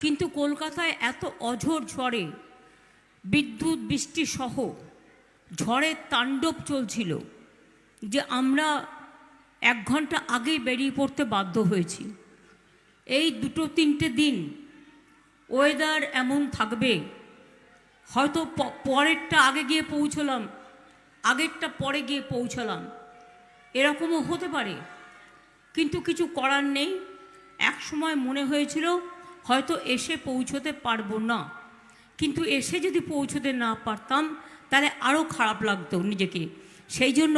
কিন্তু কলকাতায় এত অঝোর ঝড়ে বিদ্যুৎ, বৃষ্টি সহ ঝড়ের তাণ্ডব চলছিল যে আমরা এক ঘণ্টা আগেই বেরিয়ে পড়তে বাধ্য হয়েছি। এই দুটো তিনটে দিন ওয়েদার এমন থাকবে। হয়তো পরেরটা আগে গিয়ে পৌঁছলাম, আগেরটা পরে গিয়ে পৌঁছলাম। এরকমও হতে পারে। কিন্তু কিছু করার নেই। এক সময় মনে হয়েছিল হয়তো এসে পৌঁছতে পারব না। কিন্তু এসে যদি পৌঁছতে না পারতাম, তাহলে আরও খারাপ লাগতো নিজেকে। সেই জন্য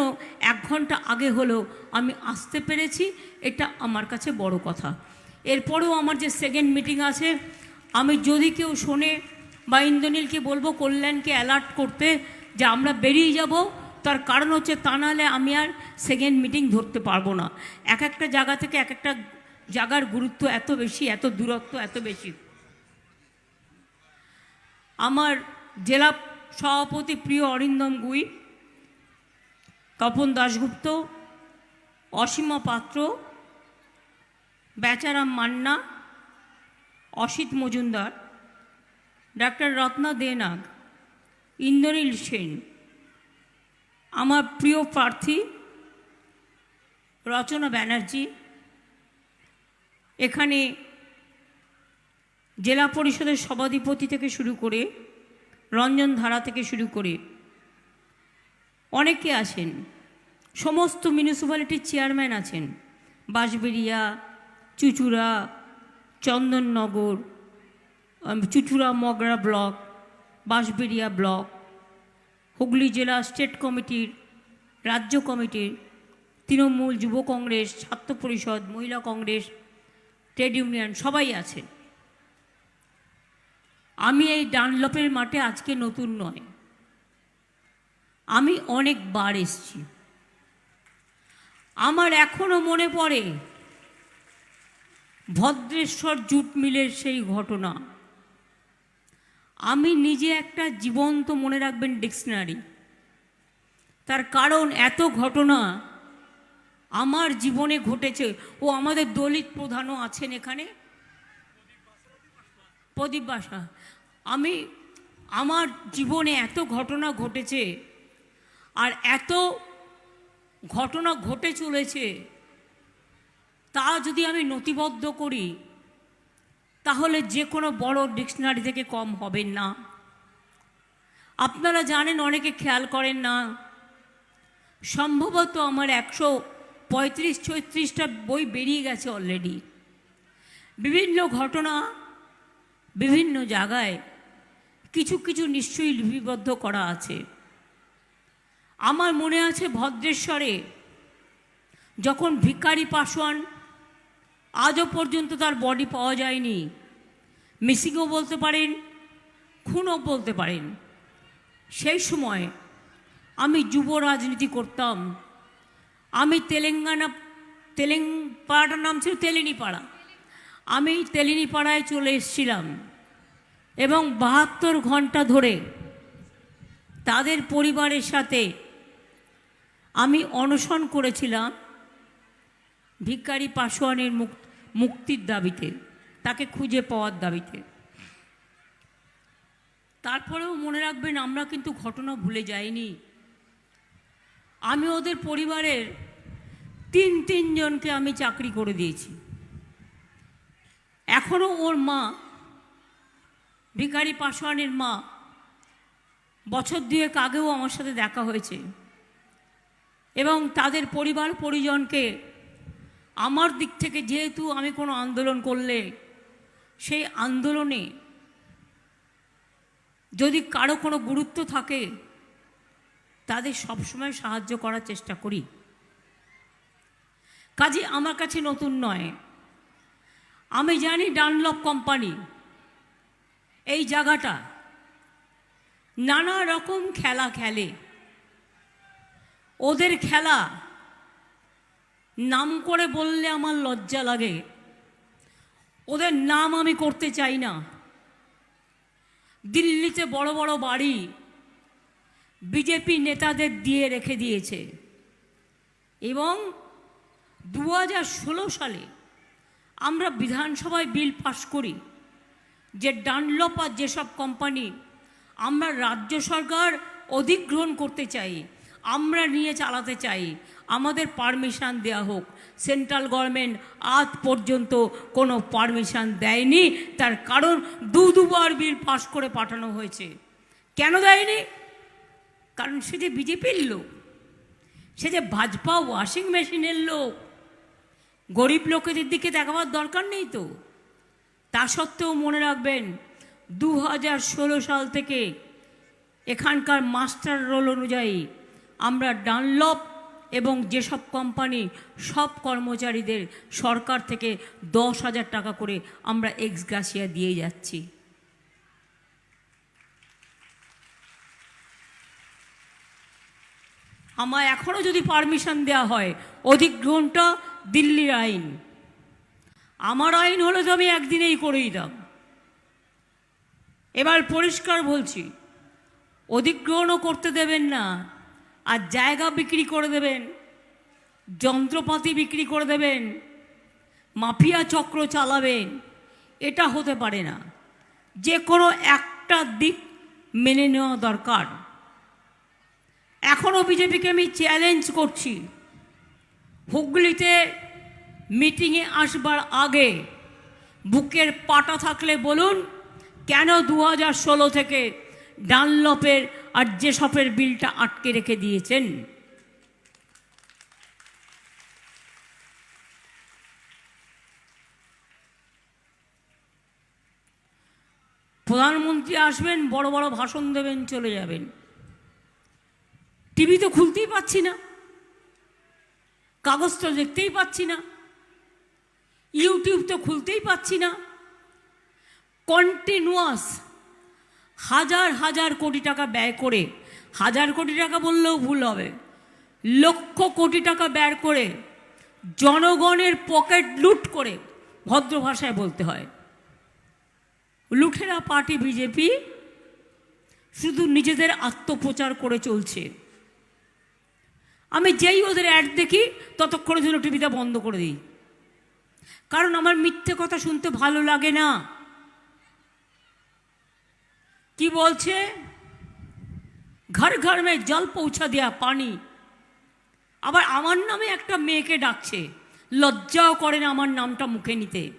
এক ঘণ্টা আগে হলেও আমি আসতে পেরেছি, এটা আমার কাছে বড় কথা। এরপরেও আমার যে সেকেন্ড মিটিং আছে, আমি যদি কেউ শোনে বা ইন্দ্রনীলকে বলব কল্যাণকে অ্যালার্ট করতে যে আমরা বেরিয়ে যাব, তার কারণ হচ্ছে তা নাহলে আমি আর সেকেন্ড মিটিং ধরতে পারব না। এক একটা জায়গা থেকে এক একটা জায়গার গুরুত্ব এত বেশি, এত দূরত্ব এত বেশি। আমার জেলা সভাপতি প্রিয় অরিন্দম গুই, তপন দাশগুপ্ত, অসীমা পাত্র, বেচারাম মান্না, অসিত মজুমদার, ডাক্তার রত্না দেনাগ, ইন্দ্রনীল সেন। আমার প্রিয় প্রার্থী রচনা ব্যানার্জি এখানে জেলা পরিষদের সভাধিপতি থেকে শুরু করে রঞ্জন ধারা থেকে শুরু করে অনেকে আছেন। সমস্ত মিউনিসিপ্যালিটির চেয়ারম্যান আছেন। বাঁশবেড়িয়া, চুচুড়া, চন্দননগর চুচুড়া মগরা ব্লক, বাঁশবেড়িয়া ব্লক, হুগলি জেলা স্টেট কমিটির রাজ্য কমিটির তৃণমূল যুব কংগ্রেস, ছাত্র পরিষদ, মহিলা কংগ্রেস ট্রেড ইউনিয়ন সবাই আছে আমি এই ডানলপের মাঠে আজকে নতুন নয়। আমি অনেকবার এসছি। আমার এখনও মনে পড়ে ভদ্রেশ্বর জুট মিলের সেই ঘটনা। আমি নিজে একটা জীবন্ত মনে রাখবেন ডিকশনারি। তার কারণ এত ঘটনা আমার জীবনে ঘটেছে। ও আমাদের দলিত প্রধানও আছেন এখানে। প্রদীপ বাসা, আমি আমার জীবনে এত ঘটনা ঘটেছে আর এত ঘটনা ঘটে চলেছে, তা যদি আমি নথিবদ্ধ করি, তাহলে যে কোনো বড় ডিকশনারি থেকে কম হবে না। আপনারা জানেন, অনেকে খেয়াল করেন না। সম্ভবত আমার একশো পঁয়ত্রিশ ছত্রিশটা বই বেরিয়ে গেছে অলরেডি বিভিন্ন ঘটনা, বিভিন্ন জায়গায় কিছু কিছু নিশ্চয়ই লিপিবদ্ধ করা আছে। আমার মনে আছে ভদ্রেশ্বরে যখন ভিকারি পাশোয়ান আজও পর্যন্ত তার বডি পাওয়া যায়নি, মিসিংও বলতে পারেন, খুনও বলতে পারেন, সেই সময় আমি যুব রাজনীতি করতাম। আমি তেলেঙ্গানা, তেলেং পাড়াটার নাম ছিল তেলিনিপাড়া আমি তেলিনিপাড়ায় চলে এসেছিলাম এবং বাহাত্তর ঘণ্টা ধরে তাদের পরিবারের সাথে আমি অনশন করেছিলাম ভিক্ষারি পাশোয়ানের মুক, মুক্তির দাবিতে, তাকে খুঁজে পাওয়ার দাবিতে। তারপরেও মনে রাখবেন আমরা কিন্তু ঘটনা ভুলে যাইনি। আমি ওদের পরিবারের তিন তিনজনকে আমি চাকরি করে দিয়েছি। এখনও ওর মা, ভিখারি পাশোয়ানের মা, বছর দুয়েক আগেও আমার সাথে দেখা হয়েছে এবং তাদের পরিবার পরিজনকে আমার দিক থেকে যেহেতু আমি কোনো আন্দোলন করলে সেই আন্দোলনে যদি কারও কোনো গুরুত্ব থাকে তাদের সবসময় সাহায্য করার চেষ্টা করি। কাজে আমার কাছে নতুন নয়। আমি জানি ডানলপ কোম্পানি এই জায়গাটা নানা রকম খেলা খেলে। ওদের খেলা নাম করে বললে আমার লজ্জা লাগে। ওদের নাম আমি করতে চাই না। দিল্লিতে বড় বড় বাড়ি বিজেপি নেতাদের দিয়ে রেখে দিয়েছে। এবং দু হাজার ষোলো সালে আমরা বিধানসভায় বিল পাশ করি, যে ডানলপ যেসব কোম্পানি আমরা রাজ্য সরকার অধিগ্রহণ করতে চাই, আমরা নিয়ে চালাতে চাই, আমাদের পারমিশন দেয়া হোক। সেন্ট্রাল গভর্নমেন্ট আজ পর্যন্ত কোনো পারমিশন দেয়নি, তার কারণ দু দুবার বিল পাশ করে পাঠানো হয়েছে। কেন দেয়নি? কারণ সে যে বিজেপির লোক, সে যে ভাজপা ওয়াশিং মেশিনের লোক, গরিব লোকেদের দিকে দেখাবার দরকার নেই তো। তা সত্ত্বেও মনে রাখবেন দু হাজার ষোলো সাল থেকে এখানকার মাস্টার রোল অনুযায়ী আমরা ডানলপ এবং যেসব কোম্পানি, সব কর্মচারীদের সরকার থেকে দশ হাজার টাকা করে আমরা এক্স গ্রাসিয়া দিয়ে যাচ্ছি। আমার এখনও যদি পারমিশন দেওয়া হয় অধিগ্রহণটা দিল্লির আইন। আমার আইন হলে তো আমি একদিনেই করে দিতাম এবার পরিষ্কার বলছি অধিগ্রহণও করতে দেবেন না, আর জায়গা বিক্রি করে দেবেন, যন্ত্রপাতি বিক্রি করে দেবেন, মাফিয়া চক্র চালাবেন, এটা হতে পারে না। যে কোনো একটা দিক মেনে নেওয়া দরকার। এখনও বিজেপিকে আমি চ্যালেঞ্জ করছি। হুগলিতে মিটিংয়ে আসবার আগে বুকের পাটা থাকলে বলুন, কেন দু হাজার ষোলো থেকে ডানলপের আর যেসবের বিলটা আটকে রেখে দিয়েছেন? প্রধানমন্ত্রী আসবেন, বড় বড় ভাষণ দেবেন, চলে যাবেন। টিভি তো খুলতেই পাচ্ছি না। কাগজ তো দেখতেই পাচ্ছি না। ইউটিউব তো খুলতেই পাচ্ছি না। কন্টিনিউয়াস হাজার হাজার কোটি টাকা ব্যয় করে, হাজার কোটি টাকা বললেও ভুল হবে, লক্ষ কোটি টাকা ব্যয় করে জনগণের পকেট লুট করে ভদ্র ভাষায় বলতে হয়। লুঠেরা পার্টি বিজেপি শুধু নিজেদের আত্মপ্রচার করে চলছে। আমি যেই ওদের অ্যাড দেখি ততক্ষণের জন্য টিভিটা বন্ধ করে দিই। কারণ আমার মিথ্যে কথা শুনতে ভালো লাগে না। কি বলছে? ঘর ঘর মে জল পৌঁছা দেয়া পানি। আবার আমার নামে একটা মেয়েকে ডাকছে। লজ্জাও করে না আমার নামটা মুখে নিতে।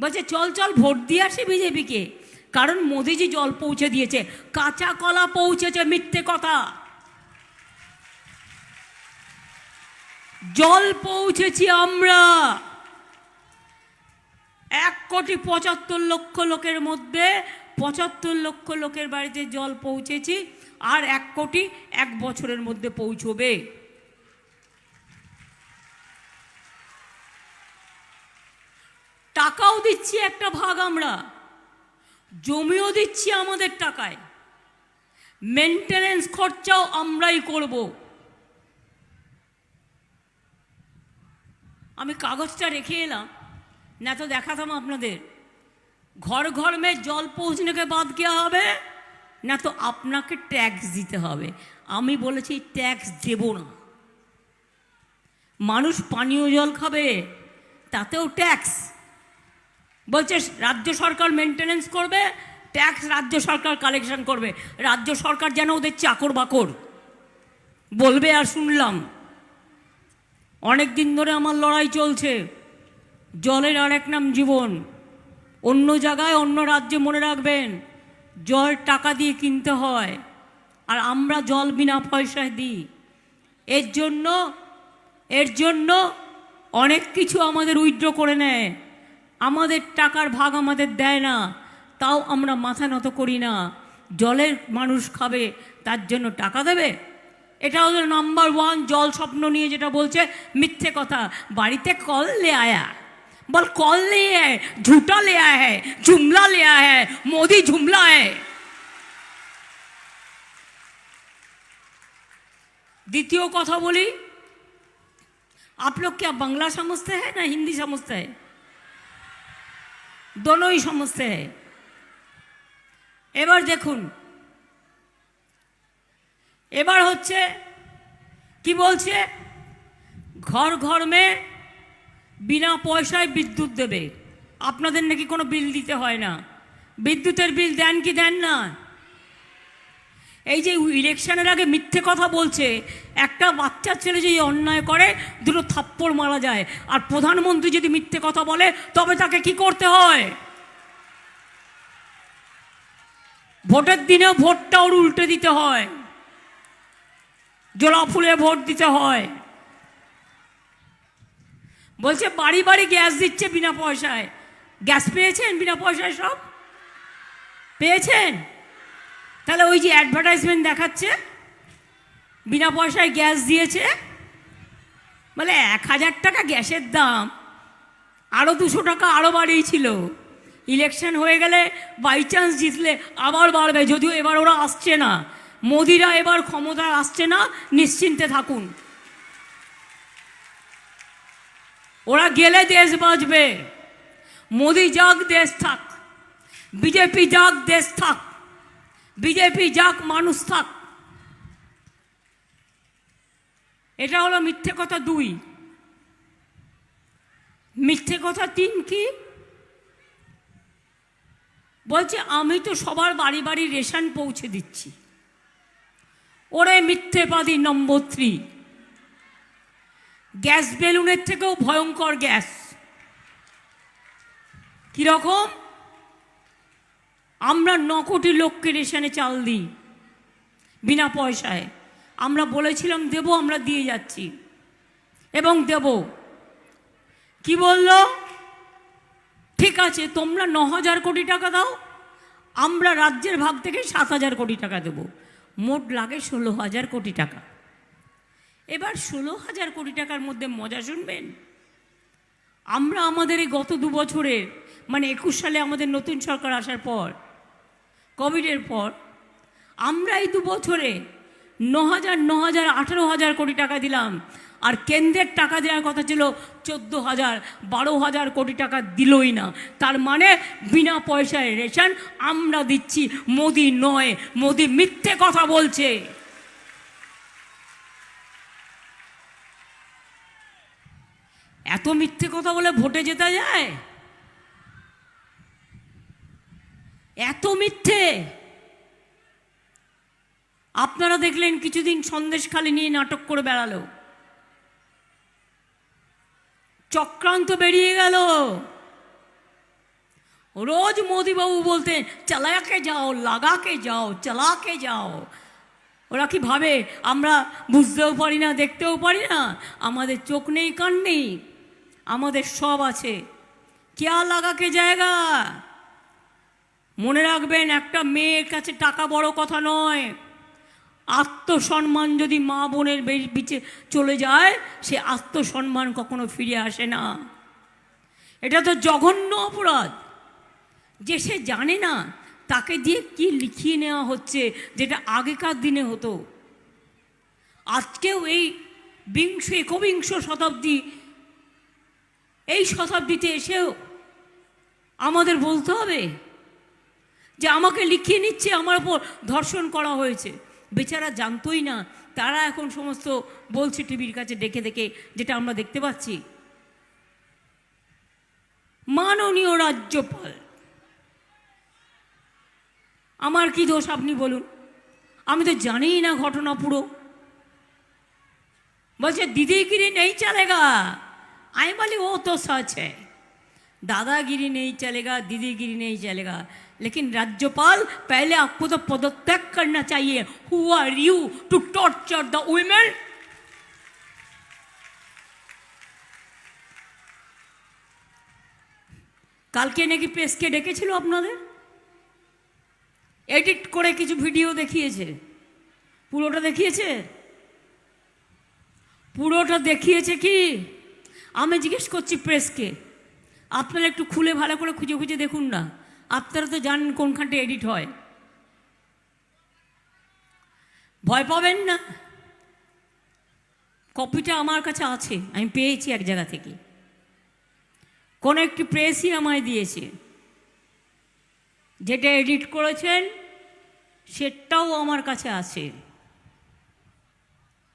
বলছে, চল চল, ভোট দিয়ে আসে বিজেপিকে। কারণ মোদিজি জল পৌঁছে দিয়েছে। কাঁচা কলা পৌঁছেছে মিথ্যে কথা। জল পৌঁছেছি আমরা। এক কোটি পঁচাত্তর লক্ষ লোকের মধ্যে পঁচাত্তর লক্ষ লোকের বাড়িতে জল পৌঁছেছি আর এক কোটি এক বছরের মধ্যে পৌঁছবে। টাকাও দিচ্ছি একটা ভাগ আমরা। জমিও দিচ্ছি আমাদের টাকায়। মেনটেনেন্স খরচাও আমরাই করব। আমি কাগজটা রেখে এলাম। না তো দেখাতাম আপনাদের। ঘর ঘর মে জল পৌঁছনেকে বাদ দেওয়া হবে? না তো আপনাকে ট্যাক্স দিতে হবে। আমি বলেছি, ট্যাক্স দেব না। মানুষ পানীয় জল খাবে, তাতেও ট্যাক্স। বলছে, রাজ্য সরকার মেনটেনেন্স করবে, ট্যাক্স রাজ্য সরকার কালেকশন করবে। রাজ্য সরকার যেন ওদের চাকর বাকর। বলবে আর শুনলাম। অনেক দিন ধরে আমার লড়াই চলছে। জলের আর এক নাম জীবন। অন্য জায়গায়, অন্য রাজ্যে মনে রাখবেন, জল টাকা দিয়ে কিনতে হয়, আর আমরা জল বিনা পয়সায় দিই। এর জন্য এর জন্য অনেক কিছু আমাদের উইথড্র করে নেয়। আমাদের টাকার ভাগ আমাদের দেয় না, তাও আমরা মাথা নত করি না। জলের মানুষ খাবে, তার জন্য টাকা দেবে? এটা ওদের নাম্বার ওয়ান জল স্বপ্ন নিয়ে যেটা বলছে মিথ্যে কথা বাড়িতে কল লে আয়া বল कॉल ले है झूठा ले आया है जुमला ले आया है मोदी जुमला है द्वितीय কথা বলি आप लोग क्या बांग्ला समझते हैं ना हिंदी समझते हैं दोनों ही समझते हैं এবার দেখুন এবার হচ্ছে, কি বলছে? ঘর ঘর মে বিনা পয়সায় বিদ্যুৎ দেবে। আপনাদের নাকি কোনো বিল দিতে হয় না। বিদ্যুতের বিল দেন কি দেন না? এই যে ইলেকশনের আগে মিথ্যে কথা বলছে, একটা বাচ্চার ছেলে যদি অন্যায় করে, দুটো থাপ্পড় মারা যায়। আর প্রধানমন্ত্রী যদি মিথ্যে কথা বলে, তবে তাকে কি করতে হয়? ভোটের দিনে ভোটটা ওর উল্টে দিতে হয়। জোড়া ফুলে ভোট দিতে হয়। বলছে, বাড়ি বাড়ি গ্যাস দিচ্ছে বিনা পয়সায়। গ্যাস পেয়েছেন বিনা পয়সায় সব? পেয়েছেন? তাহলে ওই যে অ্যাডভার্টাইজমেন্ট দেখাচ্ছে, বিনা পয়সায় গ্যাস দিয়েছে। বলে, এক হাজার টাকা গ্যাসের দাম আরও দুশো টাকা আরও বাড়িয়েছিল। ইলেকশন হয়ে গেলে বাই চান্স জিতলে আবার বাড়বে, যদিও এবার ওরা আসছে না। মোদিরা এবার ক্ষমতায় আসছে না, নিশ্চিন্তে থাকুন। ওরা গেলে দেশ বাঁচবে। মোদি যাক, দেশ থাক। বিজেপি যাক, দেশ থাক। বিজেপি যাক, মানুষ থাক। এটা হলো মিথ্যে কথা দুই। মিথ্যে কথা তিন কি? বলছে, আমি তো সবার বাড়ি বাড়ি রেশন পৌঁছে দিচ্ছি। ওরে মিথ্যেবাদী নম্বর থ্রি। গ্যাস বেলুনের থেকেও ভয়ঙ্কর গ্যাস। কীরকম? আমরা ন কোটি লোককে রেশনে চাল দিই, বিনা পয়সায়। আমরা বলেছিলাম, দেব, আমরা দিয়ে যাচ্ছি। এবং দেব। কি বলল? ঠিক আছে, তোমরা ন হাজার কোটি টাকা দাও, আমরা রাজ্যের ভাগ থেকে সাত হাজার কোটি টাকা দেব। মোট লাগে ষোলো হাজার কোটি টাকা। এবার ষোলো হাজার কোটি টাকার মধ্যে মজা শুনবেন? আমরা আমাদের এই গত দু বছরের মানে একুশ সালে আমাদের নতুন সরকার আসার পর কোভিডের পর, আমরা এই দু বছরে ন হাজার ন হাজার আঠেরো হাজার কোটি টাকা দিলাম। আর কেন্দ্রের টাকা দেওয়ার কথা ছিল চোদ্দ হাজার, বারো হাজার কোটি টাকা দিলই না। তার মানে বিনা পয়সায় রেশন আমরা দিচ্ছি, মোদি নয়, মোদি মিথ্যে কথা বলছে। এত মিথ্যে কথা বলে ভোটে যেতে যায়? এত মিথ্যে? আপনারা দেখলেন কিছুদিন সন্দেশখালি নিয়ে নাটক করে বেড়ালো। চক্রান্ত বেরিয়ে গেল। রোজ মোদিবাবু বলতেন, চালাকে যাও, লাগাকে যাও, চালাকে যাও। ওরা কি ভাবে? আমরা বুঝতেও পারি না, দেখতেও পারি না। আমাদের চোখ নেই, কান নেই। আমাদের সব আছে। কেয়া লাগাকে জায়গা মনে রাখবেন, একটা মেয়ের কাছে টাকা বড় কথা নয়। আত্মসম্মান যদি মা বোনের বিচে চলে যায়, সে আত্মসম্মান কখনো ফিরে আসে না। এটা তো জঘন্য অপরাধ। যে সে জানে না, তাকে দিয়ে কি লিখিয়ে নেওয়া হচ্ছে, যেটা আগেকার দিনে হতো। আজকেও এই বিংশ, একবিংশ শতাব্দী, এই শতাব্দীতে এসেও আমাদের বলতে হবে যে, আমাকে লিখিয়ে নিচ্ছে, আমার ওপর ধর্ষণ করা হয়েছে। বেচারা জানতোই না। তারা এখন সমস্ত বলছে টিভির কাছে ডেকে দেখে যেটা আমরা দেখতে পাচ্ছি। মাননীয় রাজ্যপাল, আমার কি দোষ আপনি বলুন? আমি তো জানিই না ঘটনা পুরো। বলছে দিদিগিরি নেই চলেগা। আমি বলি, ও তো সচ দাদাগিরি নেই চলেগা দিদিগিরি নেই চলেগা। लेकिन राज्यपाल पहले आपको तो पदत्याग करना चाहिए who are you to torture the women কালকে নাকি প্রেসকে ডেকেছিল আপনাদের এডিট করে কিছু ভিডিও দেখিয়েছে পুরোটা দেখিয়েছে পুরোটা দেখিয়েছে কি আমি জিজ্ঞেস করছি প্রেসকে আপনারা একটু খুলে ভালো করে খুঁজে খুঁজে দেখুন না আপনারা তো জানেন কোনখানটা এডিট হয়। ভয় পাবেন না। কপিটা আমার কাছে আছে, আমি পেয়েছি এক জায়গা থেকে। কোনো একটি প্রেসই আমায় দিয়েছে। যেটা এডিট করেছেন, সেটাও আমার কাছে আছে।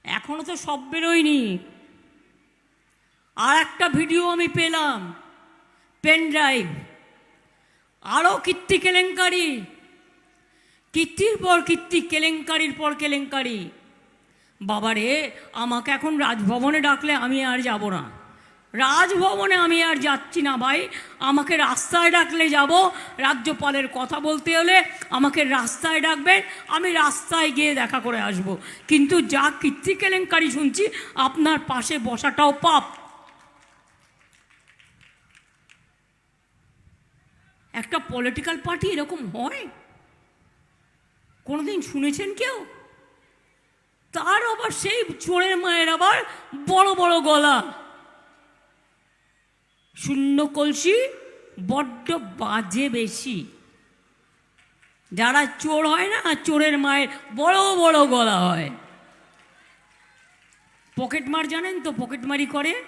এখনও তো সব বেরোয়নি। আর একটা ভিডিও আমি পেলাম, পেন ড্রাইভ। আরও কীর্তি কেলেঙ্কারি। কীর্তির পর কীর্তি, কেলেঙ্কারির পর কেলেঙ্কারি। বাবারে, আমাকে এখন রাজভবনে ডাকলে আমি আর যাব না। রাজভবনে আমি আর যাচ্ছি না ভাই। আমাকে রাস্তায় ডাকলে যাব। রাজ্যপালের কথা বলতে হলে আমাকে রাস্তায় ডাকবেন। আমি রাস্তায় গিয়ে দেখা করে আসব। কিন্তু যা কীর্তি কেলেঙ্কারি শুনছি, আপনার পাশে বসাটাও পাপ। একটা পলিটিক্যাল পার্টি এরকম হয়? কোনোদিন শুনেছেন কেউ? তার আবার সেই চোরের মায়ের আবার বড় বড় গলা। শূন্য কলসি, বড্ড বাজে বেশি। যারা চোর হয় না, চোরের মায়ের বড় বড় গলা হয়। পকেট মার জানেন তো, পকেট মারি করে।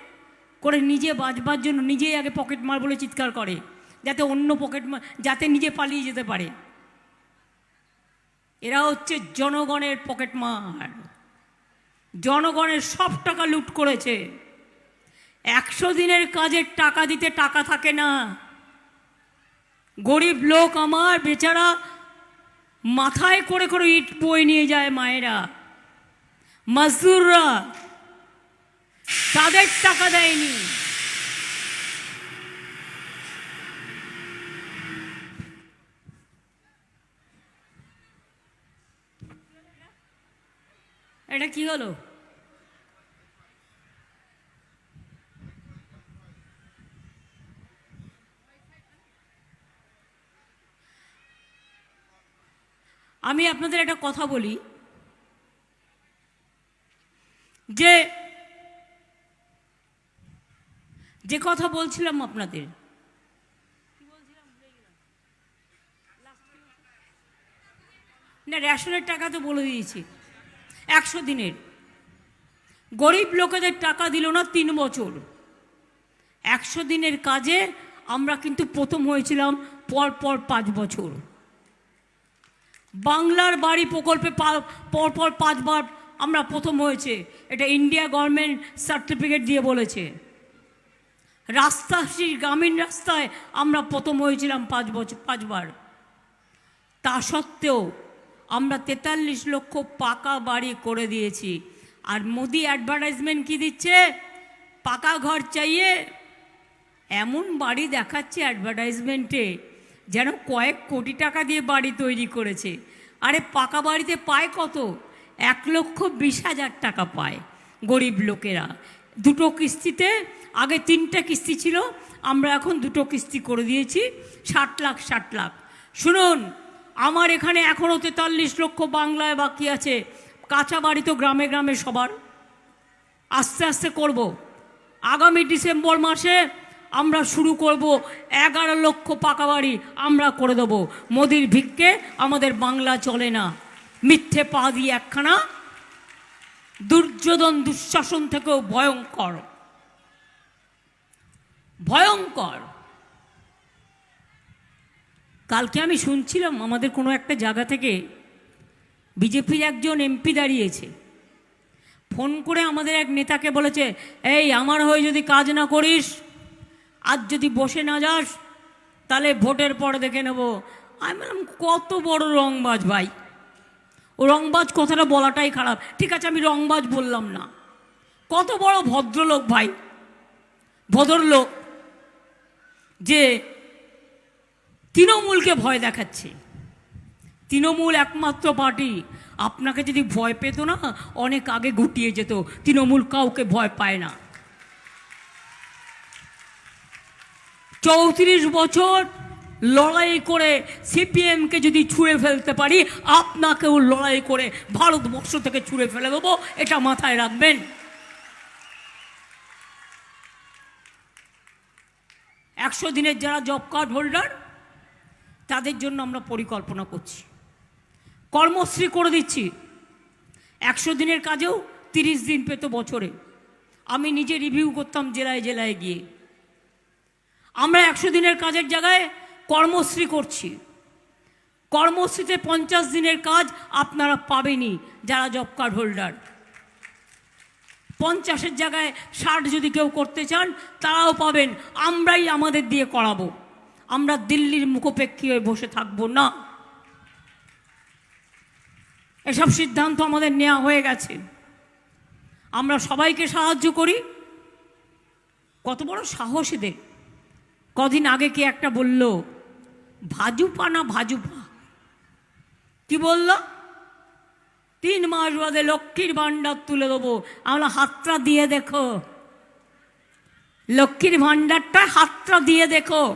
করে নিজে বাজবার জন্য নিজেই আগে পকেট মার বলে চিৎকার করে। যাতে অন্য পকেট যাতে নিজে পালিয়ে যেতে পারে। এরা হচ্ছে জনগণের পকেট মার। জনগণের সব টাকা লুট করেছে। একশো দিনের কাজের টাকা দিতে টাকা থাকে না। গরিব লোক আমার বেচারা মাথায় করে করে ইট বই নিয়ে যায় মায়েরা। মজদুররা তাদের টাকা দেয়নি। এটা কি হলো? আমি আপনাদের একটা কথা বলি। যে যে কথা বলছিলাম আপনাদের। না, রেশনের টাকা তো বলে দিয়েছি। একশো দিনের। গরিব লোকেদের টাকা দিল না তিন বছর। একশো দিনের কাজে আমরা কিন্তু প্রথম হয়েছিলাম পর পর পাঁচ বছর। বাংলার বাড়ি প্রকল্পে পা- পর পর পাঁচবার আমরা প্রথম হয়েছে। এটা ইন্ডিয়া গভর্নমেন্ট সার্টিফিকেট দিয়ে বলেছে। রাস্তাশ্রী গ্রামীণ রাস্তায় আমরা প্রথম হয়েছিলাম পাঁচ বছর পাঁচবার। তা সত্ত্বেও আমরা তেতাল্লিশ লক্ষ পাকা বাড়ি করে দিয়েছি। আর মোদি অ্যাডভার্টাইজমেন্ট কি দিচ্ছে? পাকা ঘর চাইয়ে এমন বাড়ি দেখাচ্ছে অ্যাডভার্টাইজমেন্টে যেন কয়েক কোটি টাকা দিয়ে বাড়ি তৈরি করেছে। আরে পাকা বাড়িতে পায় কত? এক লক্ষ বিশ হাজার টাকা পায় গরিব লোকেরা। দুটো কিস্তিতে, আগে তিনটা কিস্তি ছিল, আমরা এখন দুটো কিস্তি করে দিয়েছি, ষাট লাখ ষাট লাখ। শুনুন আমার এখানে এখনও তেতাল্লিশ লক্ষ বাংলায় বাকি আছে। কাঁচা বাড়ি তো গ্রামে গ্রামে সবার। আস্তে আস্তে করব। আগামী ডিসেম্বর মাসে আমরা শুরু করব এগারো লক্ষ পাকা বাড়ি আমরা করে দেবো। মোদির ভিক্ষে আমাদের বাংলা চলে না। মিথ্যে পা দিয়ে একখানা। দুর্যোধন দুঃশাসন থেকেও ভয়ঙ্কর। ভয়ঙ্কর। কালকে আমি শুনছিলাম আমাদের কোনো একটা জায়গা থেকে বিজেপির একজন এমপি দাঁড়িয়েছে। ফোন করে আমাদের এক নেতাকে বলেছে, এই, আমার হয়ে যদি কাজ না করিস, আজ যদি বসে না যাস, তাহলে ভোটের পর দেখে নেব। আমি বললাম, কত বড় রংবাজ ভাই। ও রংবাজ কথাটা বলাটাই খারাপ। ঠিক আছে, আমি রংবাজ বললাম না। কত বড় ভদ্রলোক ভাই। ভদ্রলোক যে তৃণমূলকে ভয় দেখাচ্ছে। তৃণমূল একমাত্র পার্টি। আপনাকে যদি ভয় পেত না, অনেক আগে গুটিয়ে যেত। তৃণমূল কাউকে ভয় পায় না। চৌত্রিশ বছর লড়াই করে সিপিএমকে যদি ছুঁড়ে ফেলতে পারি, আপনাকেও লড়াই করে ভারতবর্ষ থেকে ছুঁড়ে ফেলে দেবো। এটা মাথায় রাখবেন। একশো দিনের যারা জব কার্ড হোল্ডার তাদের জন্য আমরা পরিকল্পনা করছি। কর্মশ্রী করে দিচ্ছি। একশো দিনের কাজেও তিরিশ দিন পেত বছরে। আমি নিজে রিভিউ করতাম জেলায় জেলায় গিয়ে। আমরা একশো দিনের কাজের জায়গায় কর্মশ্রী করছি। কর্মশ্রীতে পঞ্চাশ দিনের কাজ আপনারা পাবেনই, যারা জব কার্ড হোল্ডার পঞ্চাশের জায়গায় ষাট যদি কেউ করতে চান, তারাও পাবেন। আমরাই আমাদের দিয়ে করাবো। আমরা দিল্লির মুখোপেক্ষী হয়ে বসে থাকব না। এসব সিদ্ধান্ত আমাদের নেওয়া হয়ে গেছে। আমরা সবাইকে সাহায্য করি। কত বড় সাহস এদের। কদিন আগে কি একটা বলল, ভাজুপা না ভাজুপা? কি বলল? তিন মাস বাদে লক্ষ্মীর ভাণ্ডার তুলে দেবো। আমরা হাতটা দিয়ে দেখো। লক্ষ্মীর ভাণ্ডারটা হাতটা দিয়ে দেখো।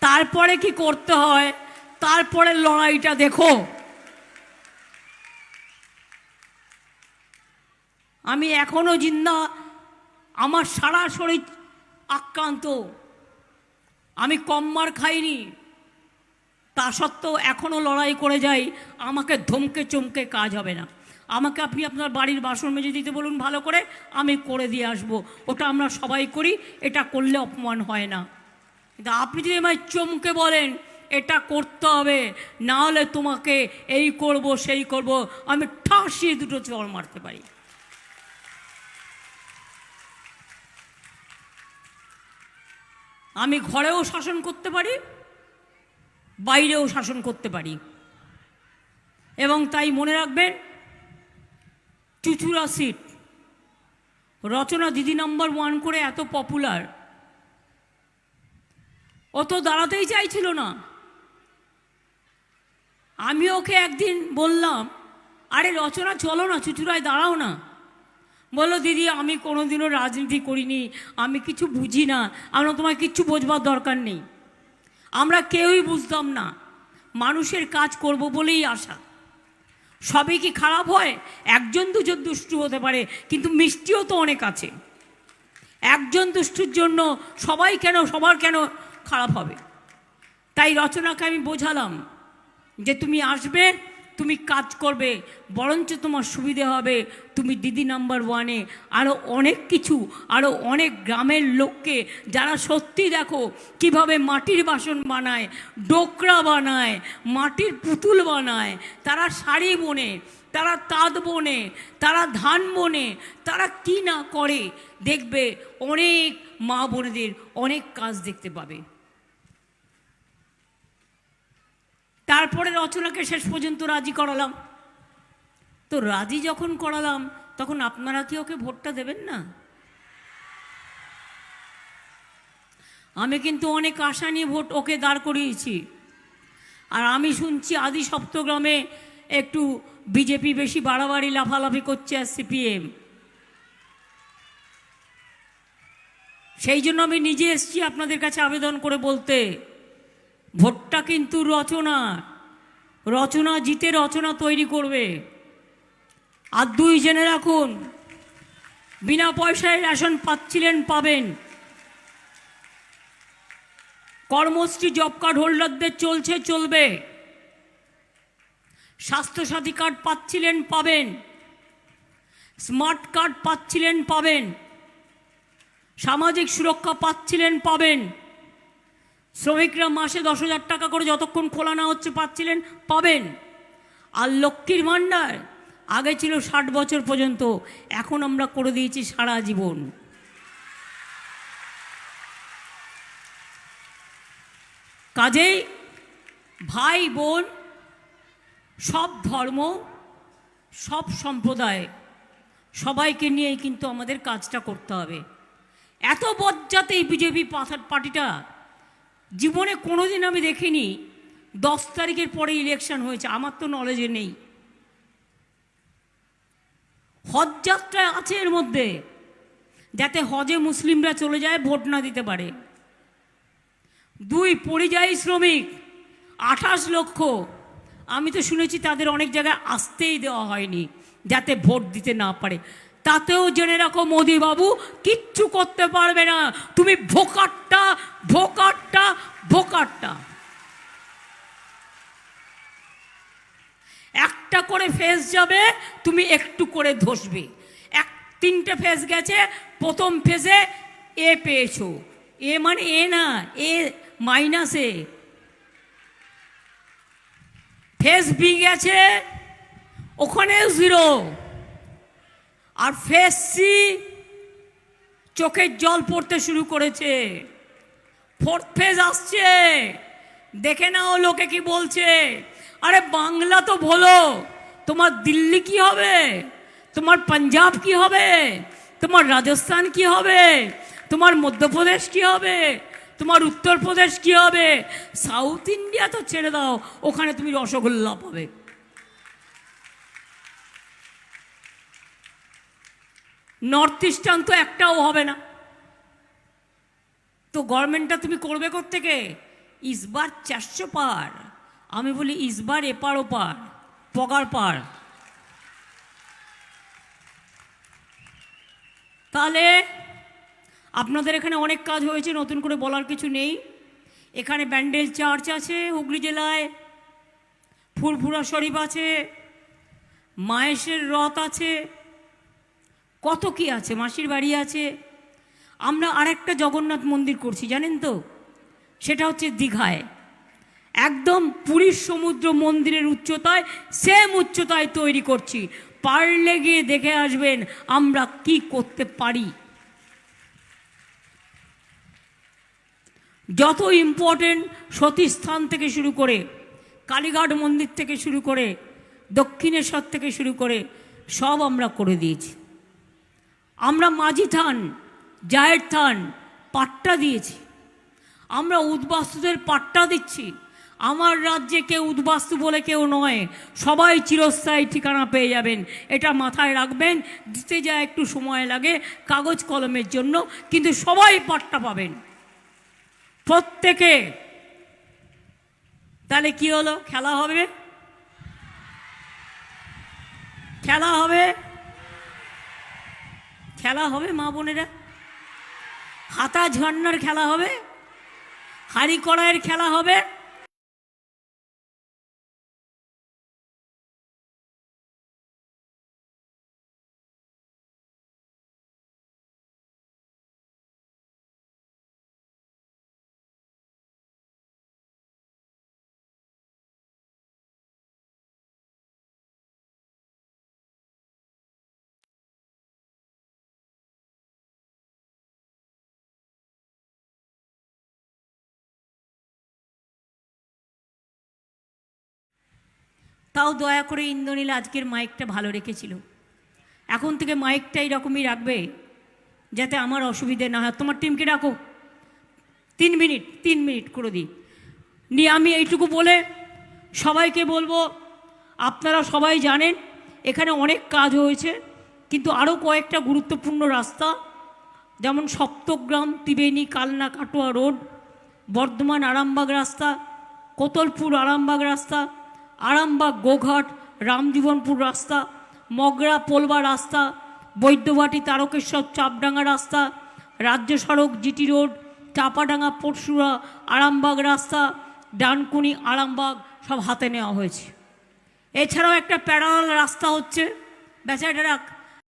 তারপরে কি করতে হয়? তারপরে লড়াইটা দেখো। আমি এখনও জিন্দা, আমার সারা শরীর আক্রান্ত। আমি কম মার খাইনি। তা সত্ত্বেও এখনও লড়াই করে যাই, আমাকে ধমকে চমকে কাজ হবে না। আমাকে আপনি আপনার বাড়ির বাসন মেজে দিতে বলুন ভালো করে, আমি করে দিয়ে আসব। ওটা আমরা সবাই করি, এটা করলে অপমান হয় না। কিন্তু আপনি যদি আমায় চমকে বলেন, এটা করতে হবে না হলে তোমাকে এই করব, সেই করব, আমি ঠাসিয়ে দুটো চড় মারতে পারি। আমি ঘরেও শাসন করতে পারি, বাইরেও শাসন করতে পারি। এবং তাই মনে রাখবেন, চুচুড়া সিট, রচনা দিদি নাম্বার ওয়ান করে এত পপুলার। ও তো দাঁড়াতেই চাইছিল না। আমি ওকে একদিন বললাম, আরে রচনা, চলো না চুচুরায় দাঁড়াও না। বলল, দিদি, আমি কোনোদিনও রাজনীতি করিনি, আমি কিছু বুঝি না, আমরা তোমায় কিচ্ছু বোঝবার দরকার নেই। আমরা কেউই বুঝতাম না, মানুষের কাজ করব বলেই আশা। সবই কি খারাপ হয়? একজন দুজন দুষ্টু হতে পারে, কিন্তু মিষ্টিও তো অনেক আছে। একজন দুষ্টুর জন্য সবাই কেন, সবার কেন খারাপ হবে। তাই রচনাকে আমি বোঝালাম যে তুমি আসবে, তুমি কাজ করবে, বরঞ্চ তোমার সুবিধে হবে। তুমি দিদি নাম্বার ওয়ানে আরও অনেক কিছু আরও অনেক গ্রামের লোককে যারা সত্যি দেখো কীভাবে মাটির বাসন বানায়, ডোকরা বানায়, মাটির পুতুল বানায়, তারা শাড়ি বোনে, তারা তাঁত বোনে, তারা ধান বোনে, তারা কি না করে দেখবে অনেক মা বোনেদের অনেক কাজ দেখতে পাবে। তারপরে রচনাকে শেষ পর্যন্ত রাজি করালাম। তো রাজি যখন করালাম, তখন আপনারা কি ওকে ভোটটা দেবেন না? আমি কিন্তু অনেক আশা নিয়ে ভোট ওকে দাঁড় করিয়েছি। আর আমি শুনছি আদি সপ্তগ্রামে একটু বিজেপি বেশি বাড়াবাড়ি লাফালাফি করছে আর সিপিএম। সেই জন্য আমি নিজে এসছি আপনাদের কাছে আবেদন করে বলতে। ভোটটা কিন্তু রচনা। রচনা জিতে রচনা তৈরি করবে। আর দুই জেনে রাখুন, বিনা পয়সায় রেশন পাচ্ছিলেন, পাবেন। কর্মশ্রী, জব কার্ড হোল্ডারদের চলছে, চলবে। স্বাস্থ্যসাথী কার্ড পাচ্ছিলেন, পাবেন। স্মার্ট কার্ড পাচ্ছিলেন, পাবেন। সামাজিক সুরক্ষা পাচ্ছিলেন, পাবেন। শ্রমিকরা মাসে দশ হাজার টাকা করে যতক্ষণ খোলা না হচ্ছে পাচ্ছিলেন, পাবেন। আর লক্ষ্মীর ভাণ্ডার আগে ছিল ষাট বছর পর্যন্ত, এখন আমরা করে দিয়েছি সারা জীবন। কাজেই ভাই বোন, সব ধর্ম, সব সম্প্রদায়, সবাইকে নিয়েই কিন্তু আমাদের কাজটা করতে হবে। এত বজ্জাতে এই বিজেপি পার্টিটা জীবনে কোনোদিন আমি দেখিনি দশ তারিখের পরে ইলেকশন হয়েছে, আমার তো নলেজে নেই। হজ যাত্রা আছে এর মধ্যে, যাতে হজে মুসলিমরা চলে যায়, ভোট না দিতে পারে। দুই, পরিযায়ী শ্রমিক, আঠাশ লক্ষ। আমি তো শুনেছি তাদের অনেক জায়গায় আসতেই দেওয়া হয়নি, যাতে ভোট দিতে না পারে। তাতেও জেনে রাখো মোদিবাবু, কিচ্ছু করতে পারবে না। তুমি ভোকারটা ভোকারটা ভোকারটা একটা করে ফেস যাবে, তুমি একটু করে ধসবে। এক, তিনটে ফেস গেছে, প্রথম ফেসে এ পেয়েছ। এ মানে এ না, এ মাইনাসে ফেস বি গেছে ওখানে জিরো আর ফেস চোখের জল পড়তে শুরু করেছে। ফোর্থ ফেজ আসছে। দেখে নাও লোকে কি বলছে। আরে বাংলা তো বলো, তোমার দিল্লি কি হবে? তোমার পাঞ্জাব কি হবে? তোমার রাজস্থান কি হবে? তোমার মধ্যপ্রদেশ কি হবে? তোমার উত্তরপ্রদেশ কি হবে? সাউথ ইন্ডিয়া তো ছেড়ে দাও, ওখানে তুমি রসগোল্লা পাবে। নর্থ ইস্টার্ন তো একটাও হবে না। তো গভর্নমেন্টটা তুমি করবে থেকে ইসবার চারশো পার। আমি বলি ইসবার এপার ওপার, পগার পার। তাহলে আপনাদের এখানে অনেক কাজ হয়েছে, নতুন করে বলার কিছু নেই। এখানে ব্যান্ডেল চার্চ আছে হুগলি জেলায়, ফুরফুরা শরীফ আছে, মায়েশের রথ আছে। কত কি আছে? মাসির বাড়ি আছে। আমরা আরেকটা জগন্নাথ মন্দির করছি, জানেন তো? সেটা হচ্ছে দীঘায়। একদম পুরীর সমুদ্র মন্দিরের উচ্চতায় সেম উচ্চতায় তৈরি করছি। পারলে গিয়ে দেখে আসবেন আমরা কি করতে পারি। যত ইম্পর্টেন্ট সতীস্থান থেকে শুরু করে, কালীঘাট মন্দির থেকে শুরু করে, দক্ষিণেশ্বর থেকে শুরু করে, সব আমরা করে দিয়েছি। আমরা মাঝি থান, জায়ের থান, পাট্টা দিয়েছি। আমরা উদ্বাস্তুদের পাট্টা দিচ্ছি। আমার রাজ্যে কেউ উদ্বাস্তু বলে কেউ নয়, সবাই চিরস্থায়ী ঠিকানা পেয়ে যাবেন। এটা মাথায় রাখবেন, দিতে যা একটু সময় লাগে, কাগজ কলমের জন্য, কিন্তু সবাই পাট্টা পাবেন। প্রত্যেকে। তাহলে কি হলো? খেলা হবে? খেলা হবে? খেলা হবে মা বোনেরা? হাতা ঝর্নার খেলা হবে হাড়ি কড়াইয়ের খেলা হবে। তাও দয়া করে ইন্দ্রনীল আজকের মাইকটা ভালো রেখেছিল। এখন থেকে মাইকটা এইরকমই রাখবে যাতে আমার অসুবিধে না হয়। তোমার টিমকে রাখো তিন মিনিট তিন মিনিট করে দিই। নিয়ে আমি এইটুকু বলে সবাইকে বলব, আপনারা সবাই জানেন, এখানে অনেক কাজ হয়েছে, কিন্তু আরও কয়েকটা গুরুত্বপূর্ণ রাস্তা, যেমন সপ্তগ্রাম, ত্রিবেণী, কালনা, কাটোয়া রোড, বর্ধমান, আরামবাগ রাস্তা, কোতলপুর, আরামবাগ রাস্তা আরামবাগ, গোঘাট, রামজীবনপুর রাস্তা, মগরা, পোলবা রাস্তা, বৈদ্যবাটি, তারকেশ্বর, চাপডাঙ্গা রাস্তা, রাজ্য সড়ক, জিটি রোড, চাপাডাঙ্গা, পরশুরা, আরামবাগ রাস্তা, ডানকুনি, আরামবাগ সব হাতে নেওয়া হয়েছে। এছাড়াও একটা প্যারাল রাস্তা হচ্ছে বেচারাটা